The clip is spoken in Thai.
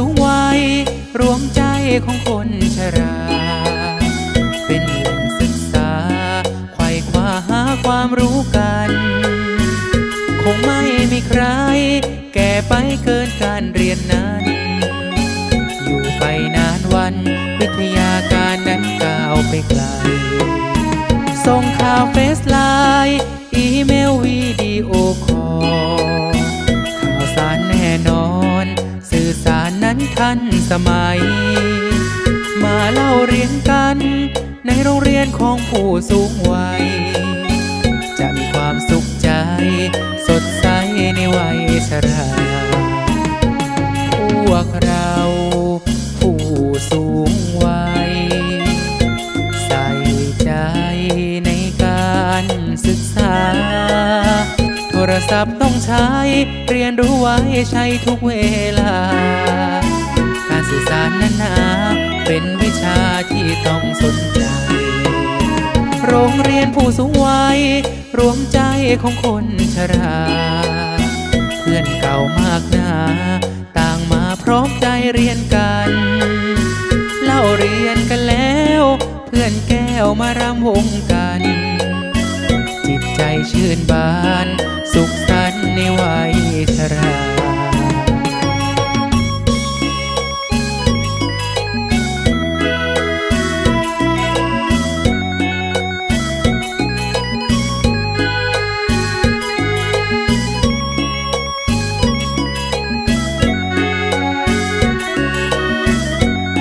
สูงวัยรวมใจของคนชรา เป็นแหล่งศึกษา ไขว่คว้าหาความรู้กัน คงไม่มีใคร แก่ไปเกินการเรียนนั้น อยู่ไปนานวัน วิทยาการนั้นก้าวไปไกล ส่งข่าวเฟซไลน์ อีเมลวิดีโอคอ ทันสมัย มาเล่าเรียนกัน ในโรงเรียนของผู้สูงวัย จะมีความสุขใจ สดใสในวัยชราพวกเราผู้สูงวัย ใส่ใจในการศึกษา โทรศัพท์ต้องใช้ เรียนรู้ไว้ใช้ทุกเวลา สื่อสารนั้นนาเป็นวิชาที่ต้องสนใจ โรงเรียนผู้สูงวัยรวมใจของคนชรา เพื่อนเก่ามากหนาต่างมาพร้อมใจเรียนกัน เล่าเรียนกันแล้ว เพื่อนแก้วมารำวงกัน จิตใจชื่นบาน สุขสันต์ในวัยชรา